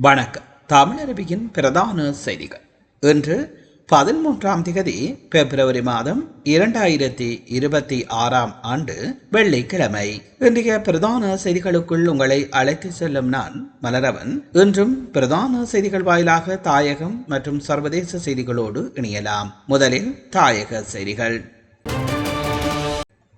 வணக்கம். தமிழருவியின் பிரதான செய்திகள். இன்று பதிமூன்றாம் திகதி பிப்ரவரி மாதம் இரண்டாயிரத்தி இருபத்தி ஆறாம் ஆண்டு வெள்ளிக்கிழமை. இன்றைய பிரதான செய்திகளுக்குள் உங்களை அழைத்து செல்லும் நான் மலரவன். இன்றும் பிரதான செய்திகள் வாயிலாக தாயகம் மற்றும் சர்வதேச செய்திகளோடு இணையலாம். முதலில் தாயக செய்திகள்.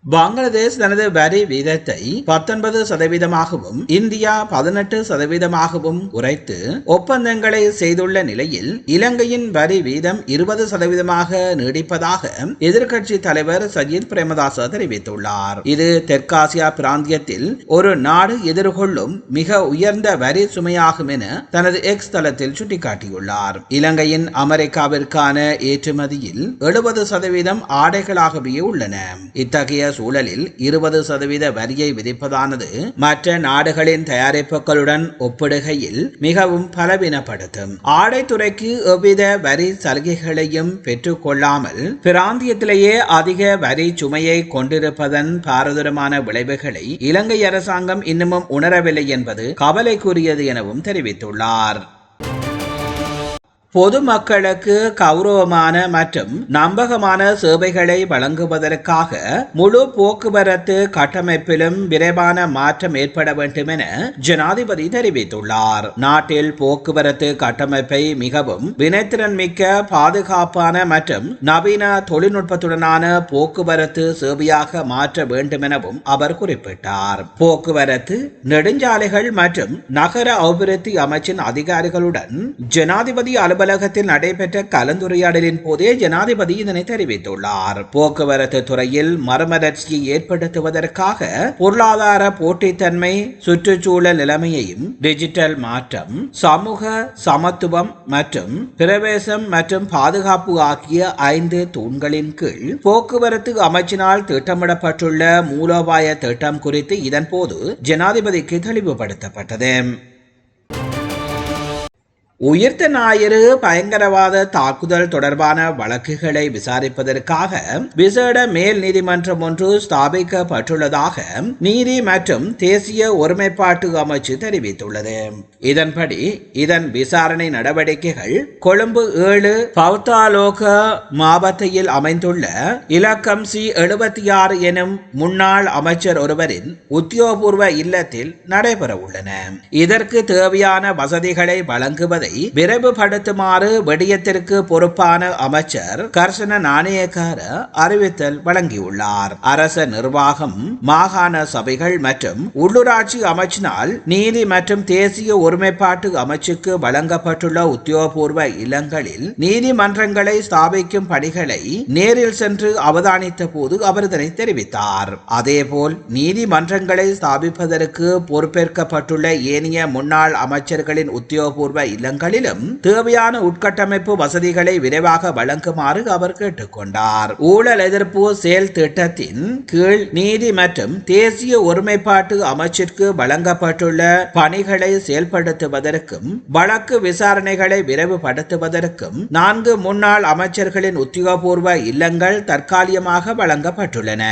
பங்களாதேஷ் தனது வரி வீதத்தை பத்தொன்பது சதவீதமாகவும் இந்தியா பதினெட்டு சதவீதமாகவும் குறைத்து ஒப்பந்தங்களை செய்துள்ள நிலையில் இலங்கையின் வரி வீதம் இருபது சதவீதமாக நீடிப்பதாக எதிர்க்கட்சி தலைவர் சஜித் பிரேமதாச தெரிவித்துள்ளார். இது தெற்காசியா பிராந்தியத்தில் ஒரு நாடு எதிர்கொள்ளும் மிக உயர்ந்த வரி சுமையாகும் என தனது எக்ஸ் தளத்தில் சுட்டிக்காட்டியுள்ளார். இலங்கையின் அமெரிக்காவிற்கான ஏற்றுமதியில் எழுபது சதவீதம் ஆடைகளாகவே உள்ளன. இத்தகைய சூழலில் இருபது சதவீத வரியை விதிப்பதானது மற்ற நாடுகளின் தயாரிப்புகளுடன் ஒப்பிடுகையில் மிகவும் பலவீனப்படுத்தும். ஆடைத்துறைக்கு எவ்வித வரி சலுகைகளையும் பெற்றுக்கொள்ளாமல் பிராந்தியத்திலேயே அதிக வரி சுமையை கொண்டிருப்பதன் பாரதூரமான விளைவுகளை இலங்கை அரசாங்கம் இன்னமும் உணரவில்லை என்பது கவலைக்குரியது எனவும் தெரிவித்துள்ளார். பொதுமக்களுக்கு கௌரவமான மற்றும் நம்பகமான சேவைகளை வழங்குவதற்காக முழு போக்குவரத்து கட்டமைப்பிலும் விரைவான மாற்றம் ஏற்பட வேண்டும் என ஜனாதிபதி தெரிவித்துள்ளார். நாட்டில் போக்குவரத்து கட்டமைப்பை மிகவும் வினைத்திறன் மிக்க பாதுகாப்பான மற்றும் நவீன தொழில்நுட்பத்துடனான போக்குவரத்து சேவையாக மாற்ற வேண்டும் எனவும் அவர் குறிப்பிட்டார். போக்குவரத்து நெடுஞ்சாலைகள் மற்றும் நகர அபிவிருத்தி அமைச்சின் அதிகாரிகளுடன் ஜனாதிபதி அலுவலக அலுவலகத்தில் நடைபெற்ற கலந்துரையாடலின் போதே ஜனாதிபதி இதனை தெரிவித்துள்ளார். போக்குவரத்து துறையில் மறுமலர்ச்சியை ஏற்படுத்துவதற்காக பொருளாதார போட்டித்தன்மை சுற்றுச்சூழல் நிலைமையையும் டிஜிட்டல் மாற்றம் சமூக சமத்துவம் மற்றும் பிரவேசம் மற்றும் பாதுகாப்பு ஆகிய ஐந்து தூண்களின் கீழ் போக்குவரத்து அமைச்சினால் திட்டமிடப்பட்டுள்ள மூலோபாய திட்டம் குறித்து இதன்போது ஜனாதிபதிக்கு தெளிவுபடுத்தப்பட்டது. உயிர்த்த ஞாயிறு பயங்கரவாத தாக்குதல் தொடர்பான வழக்குகளை விசாரிப்பதற்காக விசேட மேல் நீதிமன்றம் ஒன்று ஸ்தாபிக்கப்பட்டுள்ளதாக நீதி மற்றும் தேசிய ஒருமைப்பாட்டு அமைச்சு தெரிவித்துள்ளது. இதன்படி இதன் விசாரணை நடவடிக்கைகள் கொழும்பு ஏழு பௌத்தாலோக மாவட்டத்தில் அமைந்துள்ள இலக்கம் சி எழுபத்தி ஆறு எனும் முன்னாள் அமைச்சர் ஒருவரின் உத்தியோகபூர்வ இல்லத்தில் நடைபெற உள்ளன இதற்கு தேவையான வசதிகளை வழங்குவதை விரைவுபடுத்துமாறு விடயத்திற்கு பொறுப்பான அமைச்சர் கர்சன நாணயக்கார அறிவித்தல் வழங்கியுள்ளார். அரச நிர்வாகம் மாகாண சபைகள் மற்றும் உள்ளூராட்சி அமைச்சினால் நீதி மற்றும் தேசிய ஒருமைப்பாட்டு அமைச்சுக்கு வழங்கப்பட்டுள்ள உத்தியோகபூர்வ இல்லங்களில் நீதிமன்றங்களை ஸ்தாபிக்கும் பணிகளை நேரில் சென்று அவதானித்த போது அவர் இதனை தெரிவித்தார். அதேபோல் நீதிமன்றங்களை ஸ்தாபிப்பதற்கு பொறுப்பேற்கப்பட்டுள்ள ஏனைய முன்னாள் அமைச்சர்களின் உத்தியோகபூர்வ இல்லங்கள் இடங்களிலும் தேவையான உட்கட்டமைப்பு வசதிகளை விரைவாக வழங்குமாறு அவர் கேட்டுக்கொண்டார். ஊழல் எதிர்ப்பு செயல் திட்டத்தின் கீழ் நீதி மற்றும் தேசிய ஒருமைப்பாட்டு அமைச்சிற்கு வழங்கப்பட்டுள்ள பணிகளை செயல்படுத்துவதற்கும் வழக்கு விசாரணைகளை விரைவுபடுத்துவதற்கும் நான்கு முன்னாள் அமைச்சர்களின் உத்தியோகபூர்வ இல்லங்கள் தற்காலிகமாக வழங்கப்பட்டுள்ளன.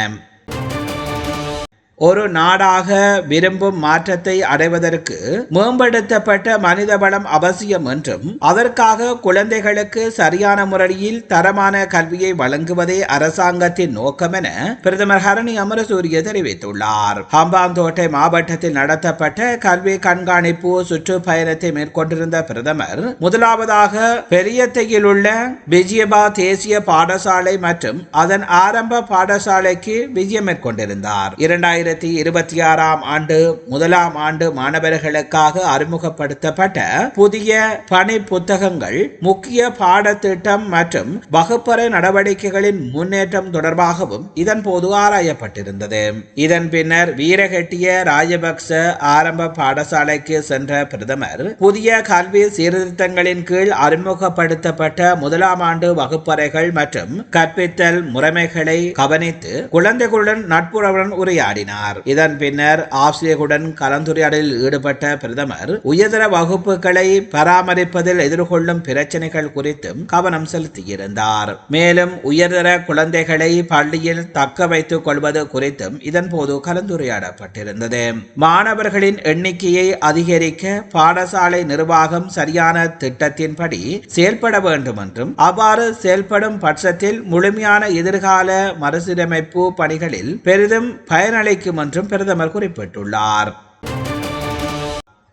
ஒரு நாடாக விரும்பும் மாற்றத்தை அடைவதற்கு மேம்படுத்தப்பட்ட மனித வளம் அவசியம் என்றும் அதற்காக குழந்தைகளுக்கு சரியான முறையில் தரமான கல்வியை வழங்குவதே அரசாங்கத்தின் நோக்கம் என பிரதமர் ஹரணி அமரசூரிய தெரிவித்துள்ளார். ஹம்பாந்தோட்டை மாவட்டத்தில் நடத்தப்பட்ட கல்வி கண்காணிப்பு சுற்றுப்பயணத்தை மேற்கொண்டிருந்த பிரதமர் முதலாவதாக பெரியத்தையில் உள்ள விஜயபா தேசிய பாடசாலை மற்றும் அதன் ஆரம்ப பாடசாலைக்கு விஜயம் மேற்கொண்டிருந்தார். இரண்டாயிரம் இரண்டாயிரத்தி இருபத்தி ஆறாம் ஆண்டு முதலாம் ஆண்டு மாணவர்களுக்காக அறிமுகப்படுத்தப்பட்ட புதிய பணி புத்தகங்கள் முக்கிய பாடத்திட்டம் மற்றும் வகுப்பறை நடவடிக்கைகளின் முன்னேற்றம் தொடர்பாகவும் இதன் போது ஆராயப்பட்டிருந்தது. இதன் பின்னர் வீரகட்டிய ராஜபக்ச ஆரம்ப பாடசாலைக்கு சென்ற பிரதமர் புதிய கல்வி சீர்திருத்தங்களின் கீழ் அறிமுகப்படுத்தப்பட்ட முதலாம் ஆண்டு வகுப்பறைகள் மற்றும் கற்பித்தல் முறைமைகளை கவனித்து குழந்தைகளுடன் நட்புறவுடன் உரையாடினார். கூறினார். இதன் பின்னர் ஆசிரியர்களுடன் கலந்துரையாடலில் ஈடுபட்ட பிரதமர் உயர்தர வகுப்புகளை பராமரிப்பதில் எதிர்கொள்ளும் பிரச்சனைகள் குறித்தும் கவனம் செலுத்தியிருந்தார். மேலும் உயர்தர குழந்தைகளை பள்ளியில் தக்க வைத்துக் கொள்வது குறித்தும் இதன் போது கலந்துரையாடப்பட்டிருந்தது. மாணவர்களின் எண்ணிக்கையை அதிகரிக்க பாடசாலை நிர்வாகம் சரியான திட்டத்தின்படி செயல்பட வேண்டும் என்றும் அவ்வாறு செயல்படும் பட்சத்தில் முழுமையான எதிர்கால மறுசீரமைப்பு பணிகளில் பெரிதும் பயனளிக்கும் என்றும் பிரதமர் குறிப்பிட்டுள்ளார்.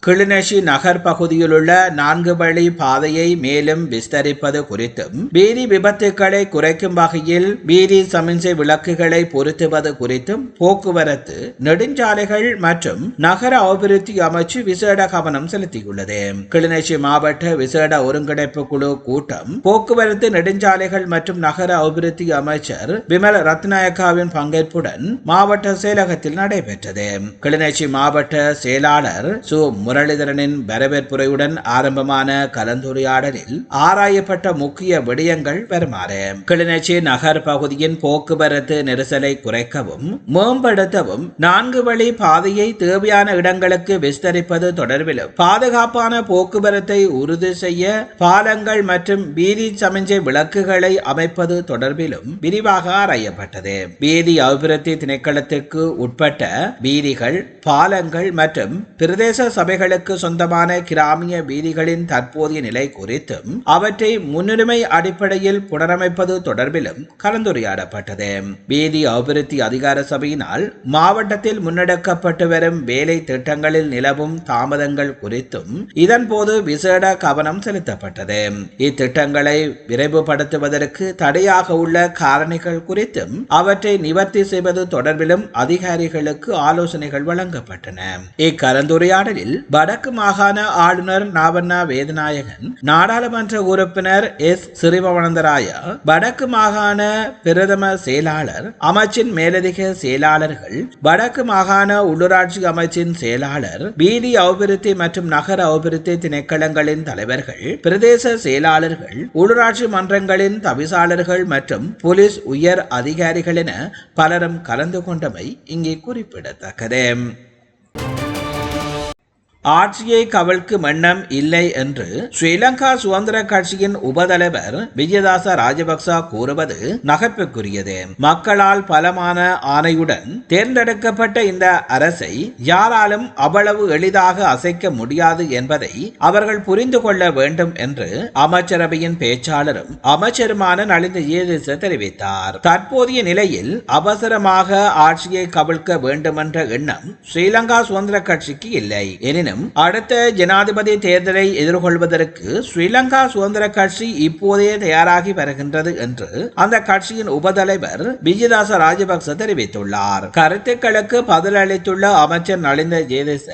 கிளிநொச்சி நகர் பகுதியிலுள்ள நான்கு வழி பாதையை மேலும் விஸ்தரிப்பது குறித்தும் வீதி விபத்துக்களை குறைக்கும் வகையில் வீதி சமிஞ்சை விளக்குகளை பொருத்துவது குறித்தும் போக்குவரத்து நெடுஞ்சாலைகள் மற்றும் நகர அபிவிருத்தி அமைச்சு விசேட கவனம் செலுத்தியுள்ளது. கிளிநொச்சி மாவட்ட விசேட ஒருங்கிணைப்பு குழு கூட்டம் போக்குவரத்து நெடுஞ்சாலைகள் மற்றும் நகர அபிவிருத்தி அமைச்சர் விமல் ரத்நாயக்காவின் பங்கேற்புடன் மாவட்ட செயலகத்தில் நடைபெற்றது. கிளிநொச்சி மாவட்ட செயலாளர் சு. முரளிதரனின் வரவேற்புரையுடன் ஆரம்பமான கலந்துரையாடலில் ஆராயப்பட்ட முக்கிய விடயங்கள் வருமாறு. கிளிநொச்சி நகர் பகுதியின் போக்குவரத்து நெரிசலை குறைக்கவும் மேம்படுத்தவும் நான்கு வழி பாதையை தேவையான இடங்களுக்கு விஸ்தரிப்பது தொடர்பிலும் பாதுகாப்பான போக்குவரத்தை உறுதி செய்ய பாலங்கள் மற்றும் வீதி சமிஞ்சை விளக்குகளை அமைப்பது தொடர்பிலும் விரிவாக ஆராயப்பட்டது. வீதி அபிவிருத்தி திணைக்களத்திற்கு உட்பட்ட வீதிகள் பாலங்கள் மற்றும் பிரதேச சபைகள் சபைகளுக்கு சொந்தமான கிராமிய வீதிகளின் தற்போதைய நிலை குறித்தும் அவற்றை முன்னுரிமை அடிப்படையில் புனரமைப்பது தொடர்பிலும் கலந்துரையாடப்பட்டது. வீதி அபிவிருத்தி அதிகார சபையினால் மாவட்டத்தில் முன்னெடுக்கப்பட்டு வரும் வேலை திட்டங்களில் நிலவும் தாமதங்கள் குறித்தும் இதன்போது விசேட கவனம் செலுத்தப்பட்டது. இத்திட்டங்களை விரைவுபடுத்துவதற்கு தடையாக உள்ள காரணிகள் குறித்தும் அவற்றை நிவர்த்தி செய்வது தொடர்பிலும் அதிகாரிகளுக்கு ஆலோசனைகள் வழங்கப்பட்டன. இக்கலந்துரையாடலில் வடக்கு மாகாண ஆளுநர் நாவண்ணா வேதநாயகன் நாடாளுமன்ற உறுப்பினர் எஸ். சிறிபவனந்தராயா வடக்கு மாகாண பிரதம செயலாளர் அமைச்சின் மேலதிக செயலாளர்கள் வடக்கு மாகாண உள்ளூராட்சி அமைச்சின் செயலாளர் வீதி அபிவிருத்தி மற்றும் நகர அபிவிருத்தி திணைக்களங்களின் தலைவர்கள் பிரதேச செயலாளர்கள் உள்ளூராட்சி மன்றங்களின் தவிசாளர்கள் மற்றும் போலீஸ் உயர் அதிகாரிகள் என பலரும் கலந்து கொண்டமை இங்கே குறிப்பிடத்தக்கது. ஆட்சியை கவிழ்க்கும் எண்ணம் இல்லை என்று ஸ்ரீலங்கா சுதந்திர கட்சியின் உபதலைவர் விஜயதாச ராஜபக்ச கூறுவது நகைப்புக்குரியது. மக்களால் பலமான ஆணையுடன் தேர்ந்தெடுக்கப்பட்ட இந்த அரசை யாராலும் அவ்வளவு எளிதாக அசைக்க முடியாது என்பதை அவர்கள் புரிந்து கொள்ள வேண்டும் என்று அமைச்சரவையின் பேச்சாளரும் அமைச்சருமான நலிந்த ஜேதிச தெரிவித்தார். தற்போதைய நிலையில் அவசரமாக ஆட்சியை கவிழ்க்க வேண்டுமென்ற எண்ணம் ஸ்ரீலங்கா சுதந்திர கட்சிக்கு இல்லை. எனினும் அடுத்த ஜனாதிபதி தேர்தலை எதிர்கொள்வதற்கு ஸ்ரீலங்கா சுதந்திர கட்சி இப்போதே தயாராகி வருகின்றது என்று அந்த கட்சியின் உபதலைவர் விஜயதாச ராஜபக்ச தெரிவித்துள்ளார். கருத்துக்களுக்கு பதிலளித்துள்ள அமைச்சர் நலிந்த ஜெயதேச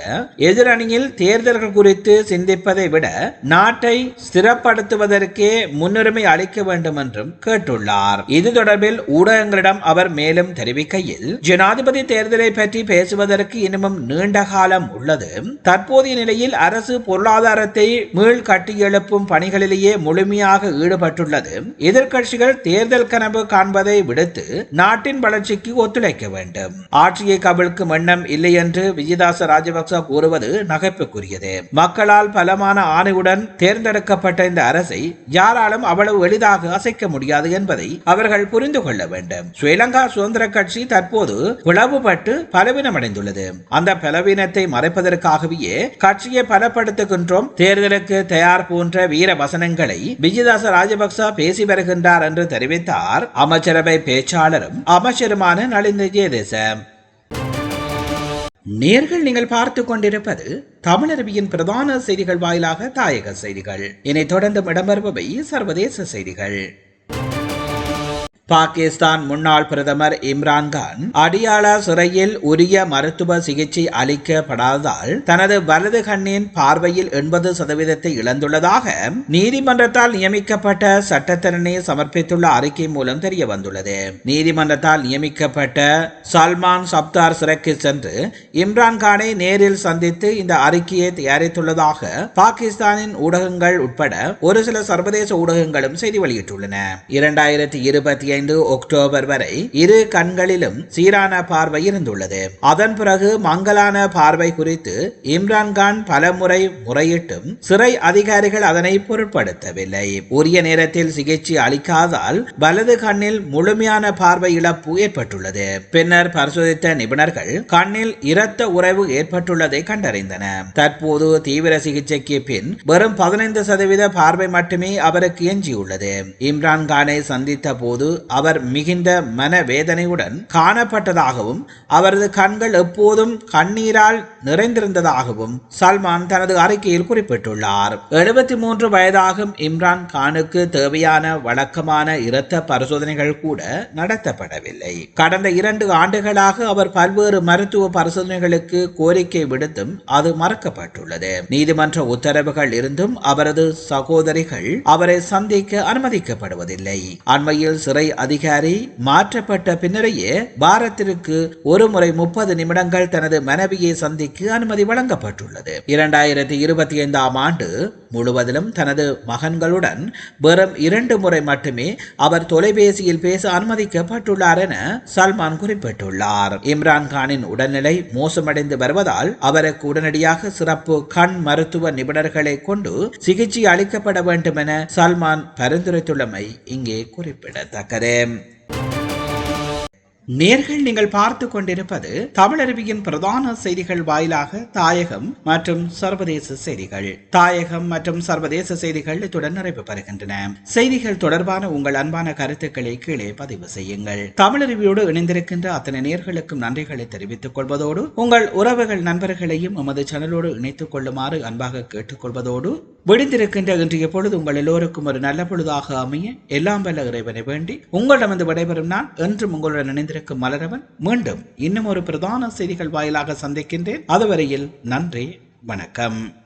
எதிரணியில் தேர்தல்கள் குறித்து சிந்திப்பதை விட நாட்டை ஸ்திரப்படுத்துவதற்கே முன்னுரிமை அளிக்க வேண்டும் என்றும் கேட்டுள்ளார். இது தொடர்பில் ஊடகங்களிடம் அவர் மேலும் தெரிவிக்கையில் ஜனாதிபதி தேர்தலை பற்றி பேசுவதற்கு இன்னமும் நீண்ட காலம் உள்ளது. தற்போது தற்போதைய நிலையில் அரசு பொருளாதாரத்தை மீள் கட்டியெழுப்பும் பணிகளிலேயே முழுமையாக ஈடுபட்டுள்ளது. எதிர்க்கட்சிகள் தேர்தல் கனவு காண்பதை விடுத்து நாட்டின் வளர்ச்சிக்கு ஒத்துழைக்க வேண்டும். ஆட்சியை கவிழ்க்கும் எண்ணம் இல்லை என்று விஜயதாச ராஜபக்ச கூறுவது நகைப்புக்குரியது. மக்களால் பலமான ஆணையுடன் தேர்ந்தெடுக்கப்பட்ட இந்த அரசை யாராலும் அவ்வளவு எளிதாக அசைக்க முடியாது என்பதை அவர்கள் புரிந்து கொள்ள வேண்டும். ஸ்ரீலங்கா சுதந்திர கட்சி தற்போது பிளவுபட்டு பலவீனமடைந்துள்ளது. அந்த பலவீனத்தை மறைப்பதற்காகவே கட்சியை பலப்படுத்துகின்றோம். தேர்தலுக்கு தயார் போன்ற வீர வசனங்களை விஜயதாச ராஜபக்ச பேசி வருகின்றார் என்று தெரிவித்தார். அமைச்சரவை பேச்சாளரும் அமைச்சருமான நளிந்த ஜெயதேசம். நேர்கள் நீங்கள் பார்த்து கொண்டிருப்பது தமிழருவியின் பிரதான செய்திகள் வாயிலாக தாயக செய்திகள். இனி தொடர்ந்து இடம்பெறுபவை சர்வதேச செய்திகள். பாகிஸ்தான் முன்னாள் பிரதமர் இம்ரான்கான் அடியாளா சிறையில் உரிய மருத்துவ சிகிச்சை அளிக்கப்படாததால் தனது வலது கண்ணின் பார்வையில் எண்பது சதவீதத்தை இழந்துள்ளதாக நீதிமன்றத்தால் நியமிக்கப்பட்ட சட்டத்தரணி சமர்ப்பித்துள்ள அறிக்கை மூலம் தெரிய வந்துள்ளது நீதிமன்றத்தால் நியமிக்கப்பட்ட சல்மான் சப்தார் சிறைக்கு சென்று இம்ரான்கானை நேரில் சந்தித்து இந்த அறிக்கையை தயாரித்துள்ளதாக பாகிஸ்தானின் ஊடகங்கள் உட்பட ஒரு சில சர்வதேச ஊடகங்களும் செய்தி வெளியிட்டுள்ளன. இரண்டாயிரத்தி இருபத்தி பதினைந்து அக்டோபர் வரை இரு கண்களிலும் சீரான பார்வை இருந்துள்ளது. அதன் பிறகு மங்கலான பார்வை குறித்து இம்ரான்கான் பலமுறை முறையிட்டும் சிறை அதிகாரிகள் அதனை பொருட்படுத்தவில்லை. உரிய நேரத்தில் சிகிச்சை அளிக்காதால் வலது கண்ணில் முழுமையான பார்வை இழப்பு ஏற்பட்டுள்ளது. பின்னர் பரிசோதித்த நிபுணர்கள் கண்ணில் இரத்த உறவு ஏற்பட்டுள்ளதை கண்டறிந்தனர் தற்போது தீவிர சிகிச்சைக்கு பின் வெறும் பதினைந்து சதவீத பார்வை மட்டுமே அவருக்கு எஞ்சியுள்ளது. இம்ரான்கானை சந்தித்த போது அவர் மிகுந்த மனவேதனையுடன் காணப்பட்டதாகவும் அவரது கண்கள் எப்போதும் கண்ணீரால் நிறைந்திருந்ததாகவும் சல்மான் தனது அறிக்கையில் குறிப்பிட்டுள்ளார். எழுபத்தி மூன்று வயதாகும் இம்ரான் கானுக்கு தேவையான வழக்கமான இரத்த பரிசோதனைகள் கூட நடத்தப்படவில்லை. கடந்த இரண்டு ஆண்டுகளாக அவர் பல்வேறு மருத்துவ பரிசோதனைகளுக்கு கோரிக்கை விடுத்தும் அது மறக்கப்பட்டுள்ளது. நீதிமன்ற உத்தரவுகள் இருந்தும் அவரது சகோதரிகள் அவரை சந்திக்க அனுமதிக்கப்படுவதில்லை. அண்மையில் சிறை அதிகாரி மாற்றப்பட்ட பின்னரையே பாரத்திற்கு ஒரு முறை முப்பது நிமிடங்கள் தனது மனைவியை சந்திக்க அனுமதி வழங்கப்பட்டுள்ளது. இரண்டாயிரத்தி இருபத்தி ஐந்தாம் ஆண்டு முழுவதிலும் தனது மகன்களுடன் வெறும் இரண்டு முறை மட்டுமே அவர் தொலைபேசியில் பேச அனுமதிக்கப்பட்டுள்ளார் என சல்மான் குறிப்பிட்டுள்ளார். இம்ரான் கானின் உடல்நிலை மோசமடைந்து வருவதால் அவருக்கு உடனடியாக சிறப்பு கண் மருத்துவ நிபுணர்களை கொண்டு சிகிச்சை அளிக்கப்பட வேண்டும் என சல்மான் பரிந்துரைத்துள்ளமை இங்கே குறிப்பிடத்தக்கது. நேர்கள் நீங்கள் பார்த்து கொண்டிருப்பது தமிழருவியின் பிரதான செய்திகள் வாயிலாக தாயகம் மற்றும் சர்வதேச செய்திகள். தாயகம் மற்றும் சர்வதேச செய்திகள் இத்துடன் நிறைவு பெறுகின்றன. செய்திகள் தொடர்பான உங்கள் அன்பான கருத்துக்களை கீழே பதிவு செய்யுங்கள். தமிழருவியோடு இணைந்திருக்கின்ற அத்தனை நேர்களுக்கும் நன்றிகளை தெரிவித்துக் கொள்வதோடு உங்கள் உறவுகள் நண்பர்களையும் எமது சேனலோடு இணைத்துக் கொள்ளுமாறு அன்பாக கேட்டுக்கொள்வதோடு விடுத்திருக்கின்ற இன்றைய பொழுது உங்கள் எல்லோருக்கும் ஒரு நல்ல பொழுதாக அமைய. எல்லாம் வல்ல இறைவனை வேண்டி உங்களிடமிருந்து விடைபெறும் நான் என்றும் உங்களுடன் இணைந்திருக்கும் மலரவன். மீண்டும் இன்னும் ஒரு பிரதான செய்திகள் வாயிலாக சந்திக்கின்றேன். அதுவரையில் நன்றி வணக்கம்.